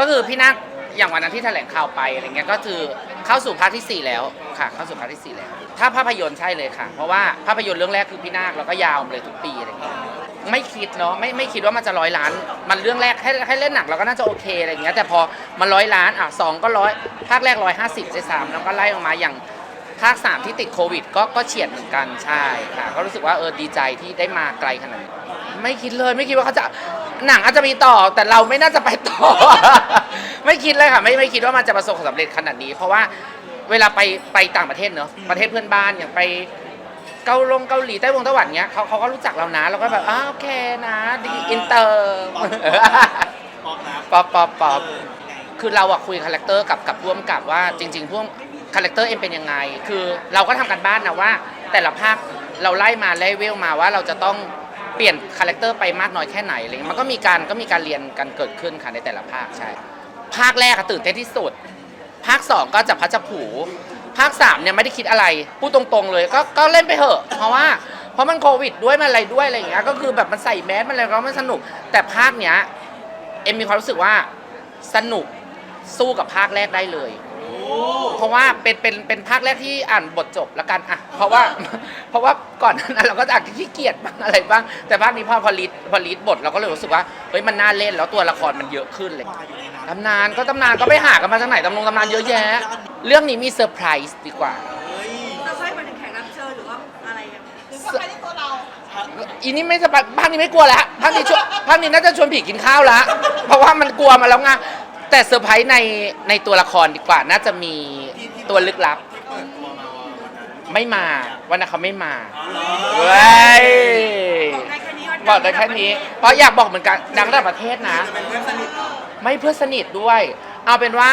ก็คือพี่นาคอย่างวันนั้นที่แถลงข่าวไปอะไรเงี้ยก็คือเข้าสู่ภาคที่ 4 แล้วค่ะ เข้าสู่ภาคที่ 4 แล้ว ถ้าภาพยนตร์ใช่เลยค่ะ เพราะว่าภาพยนตร์เรื่องแรกคือพี่นาคแล้วก็ยาวมาเลยทุกปีอะไรเงี้ยไม่คิดเนาะไม่ไม่คิดว่ามันจะร้อยล้าน มันเรื่องแรกให้ให้เล่นหนักเราก็น่าจะโอเคอะไรเงี้ยแต่พอมันร้อยล้านอะสองก็ร้อยภาคแรกร้อยห้าสิบด้วยซ้ำแล้วก็ไล่ออกมาอย่างภาค3ที่ติดโควิด ก็ก็เฉียดเหมือนกันใช่ค่ะก็รู้สึกว่าเออดีใจที่ได้มาไกลขนาดนี้ไม่คิดเลยไม่คิดว่าเขาจะ หนังอาจจะมีต่อแต่เราไม่น่าจะไปต่อ ไม่คิดเลยค่ะไม่ไม่คิดว่ามันจะประสบความสำเร็จขนาดนี้ เพราะว่าเวลาไปไปต่างประเทศเนอะประเทศเพื่อนบ้านอย่างไปเกาลงเกาหลีไต้หวงไต้หวันเนี้ยเขาเขาก็รู้จักเรานะเราก็แบบอ้าวโอเคนะดีอินเตอร์บอกนะป๊อปป๊อปป๊อปเออไงคือเราอะคุยคาแรคเตอร์กับกับร่วมกับว่าจริงๆพวกคาแรคเตอร์เอ็มเป็นยังไง คือเราก็ทำกันบ้านนะว่า แต่ละภาคเราไล่มาไล่เวลมาว่าเราจะต้อง เปลี่ยนคาแรคเตอร์ไปมากน้อยแค่ไหนอะไรเงี้ยมันก็มีการก็มีการเรียนกันเกิดขึ้นค่ะในแต่ละภาคใช่ ภาคแรกอะตื่นเต้นที่สุด ภาคสองก็จะพัชผู ภาคสามเนี่ยไม่ได้คิดอะไร พูดตรงๆเลยก็ก็เล่นไปเถอะ เพราะว่าเพราะมันโควิดด้วยมันอะไรด้วยอะไรอย่างเงี้ยก็คือแบบมันใส่แมสมันอะไรก็ไม่สนุก แต่ภาคเนี้ยเอ็มมีความรู้สึกว่าสนุกสู้กับภาคแรกได้เลย เพราะว่าเป็นเป็นเป็นภาคแรกที่อ่านบทจบแล้วกันอะเพราะว่า เพราะว่าก่อนหนานั้นเราก็อาจจะขี้เกียจบ้างอะไรบ้างแต่ภาคนี้พอพอรีดพอรีดบทเราก็เลยรู้สึกว่าเฮ้ยมันน่าเล่นแล้วตัวละครมันเยอะขึ้นเลยมาอยู่ในนั้นตำนานก็ตำนานก็ไปหากันมาจากไหนตำนงตำนานเยอะแยะ เรื่องนี้มีเซอร์ไพรส์ดีกว่าเฮ้ยจะใช่มาถึงแขกรับเชิญหรือว่าอะไรกันหรือว่าไปที่ตัวเราอีนี่ไม่สบายภาคนี้ไม่กลัวแล้วภาคนี้ชวนภาคนี้น่าจะชวนผีกินข้าวแล้วเพราะว่ามันกลัวมาแล้วไง แต่เซอร์ไพรส์ในในตัวละครดีกว่าน่าจะมีตัวลึกลับ ที่เปิดตัวมาวันนั้นไม่มาวันนั้นเขาไม่มาอ๋อเหรอเว้ยบอกได้แค่นี้ว่าบอกได้แค่นี้ เพราะอยากบอกเหมือนกันดังระดับประเทศนะ จะเป็นเพื่อนสนิทเหรอไม่เพื่อนสนิทด้วย เอาเป็นว่า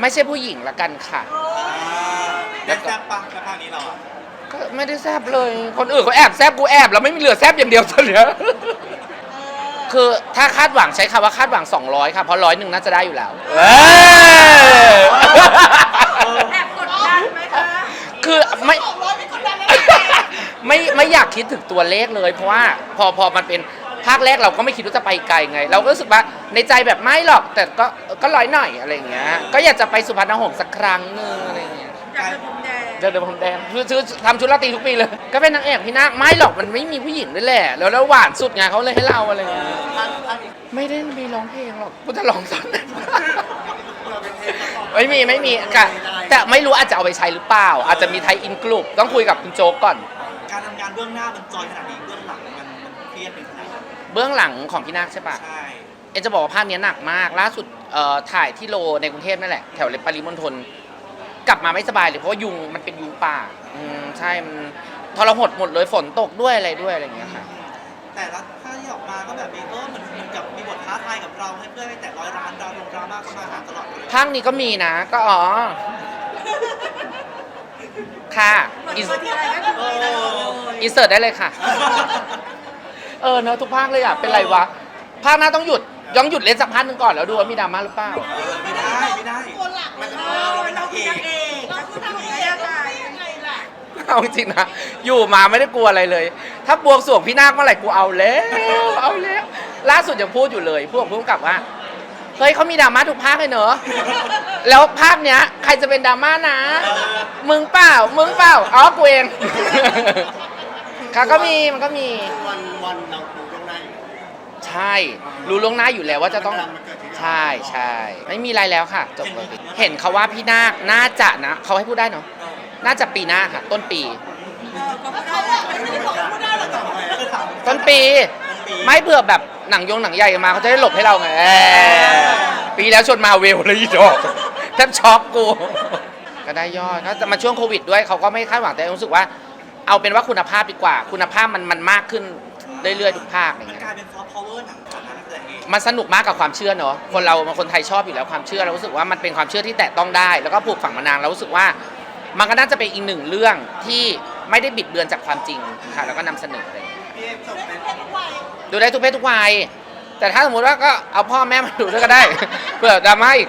ไม่ใช่ผู้หญิงละกันค่ะ อ่าได้แซ่บปะกับภาคนี้เราอะก็ไม่ได้แซบเลย คนอื่นเขาแอบแซบกูแอบ แล้วไม่มีเหลือแซบอย่างเดียวตอนเนี้ย คือถ้าคาดหวังใช้คำว่าคาดหวัง 200 ค่ะ เพราะร้อยหนึ่งน่าจะได้อยู่แล้ว เอ้ยแอบกดดันไหมคะคือไม่สองร้อยไม่กดดันเลยไม่ไม่อยากคิดถึงตัวเลขเลย เพราะว่าพอพอมันเป็นภาคแรกเราก็ไม่คิดว่าจะไปไกลไง เราก็รู้สึกว่าในใจแบบไม่หรอก แต่ก็ก็ร้อยหน่อยอะไรอย่างเงี้ย ก็อยากจะไปสุพรรณหงส์สักครั้งหนึ่งอะไรอย่างเงี้ย อยากจะพรมแดง เดินเดินพรมแดงคือซื้อทำชุดราตรีทุกปีเลย ก็เป็นนางเอกพี่นาคไม่หรอกมันไม่มีผู้หญิงด้วยแหละ แล้วแล้วหวานสุดไงเขาเลยให้เราอะไรอย่างเงี้ยภาคภาคนี้ไม่ได้มีร้องเพลงหรอกกูจะร้องตอนไหนเราเป็นเทปมาก่อนไม่มีไม่มีกะแต่ไม่รู้อาจจะเอาไปใช้หรือเปล่า อาจจะมีไทยอินกลุ่มต้องคุยกับคุณโจ๊กก่อน การทำงานเบื้องหน้ามันจอยขนาดนี้เบื้องหลังมันมันเครียดเป็นขนาดไหนเบื้องหลังของพี่นาคใช่ปะ ใช่ เอ็นจะบอกว่าภาคเนี้ยหนักมาก ล่าสุดเอ่อถ่ายที่โลในกรุงเทพนั่นแหละ แถวเลปาริมณฑล กลับมาไม่สบายเลยเพราะว่ายุงมันเป็นยุงป่าอืมใช่มันทรหดหมดเลยฝนตกด้วยอะไรด้วยอะไรอย่างเงี้ยค่ะ แต่ละภาคที่ออกมาก็แบบมีเออเหมือนเหมือนกับมีบทท้าทายกับเราให้เพื่อนไปแต่ร้อยล้านดาวลงดราม่าเข้ามาหาตลอดเลยภาคนี้ก็มีนะ ก็อ๋อ ค่ะเปิดอินตัวทีไรก็คือมีตลอดเลยอินเสิร์ตได้เลยค่ะ เออเนอะทุกภาคเลยอะ เป็นไรวะ ภาคหน้าต้องหยุดย้องหยุดเล่นสักพักหนึ่งก่อนแล้วดูว่ามีดราม่าหรือเปล่าเออไม่ได้ไม่ได้ ตัวหลักมันจะ เอเอออเราเป็นเรานางคืเออนางกเอกจะพูดทำได้ยังไงยังไงล่ะเอาจริงๆนะ อยู่มาไม่ได้กลัวอะไรเลย ถ้าบวงสรวงพี่นาคเมื่อไหร่กูเอาแล้ว เอาแล้ว ล่าสุดยังพูดอยู่เลยพูดกับผู้กำกับว่า เฮ้ยเขามีดราม่าทุกภาคเลยเนอะ แล้วภาคเนี้ย ใครจะเป็นดราม่านะ มึงเปล่า มึงเปล่า อ๋อ กูเอง ค่ะก็มี มันก็มี วันวันเราดูตรงไหนใช่ รู้ล่วงหน้าอยู่แล้วว่าจะต้อง มันเกิดที่ ใช่ใช่ไม่มีอะไรแล้วค่ะจบเลยเห็นเขาว่าพี่นาคน่าจะนะเขาให้พูดได้เนาะน่าจะปีหน้าค่ะ ต้นปี ต้นปี ไม่เผื่อแบบหนังยงหนังใหญ่มาเขาจะได้หลบให้เราไงปีแล้วชวนมาเวลเลยอีดอกแทบช็อกกูก็ได้ยอดก็แต่มันช่วงโควิดด้วยเขาก็ไม่คาดหวังแต่รู้สึกว่า เอาเป็นว่าคุณภาพดีกว่า คุณภาพมันมันมากขึ้นเรื่อยๆทุกภาคอะไรมันเงี้ยกลายเป็นซอฟต์พาวเวอร์หนัง มันสนุกมากกับความเชื่อเนอะคนเราคนไทยชอบอยู่แล้วความเชื่อเรารู้สึกว่ามันเป็นความเชื่อที่แตะต้องได้ แล้วก็ผูกฝังมานานเรารู้สึกว่า มันก็น่าจะเป็นอีกหนึ่งเรื่องที่ไม่ได้บิดเบือนจากความจริงค่ะแล้วก็นำเสนออะไรอย่างเงี้ยดูได้ทุกเพศทุกวัยแต่ถ้าสมมติว่าก็เอาพ่อแม่มาดูด้วยก็ได้ เผื่อดราม่าอีก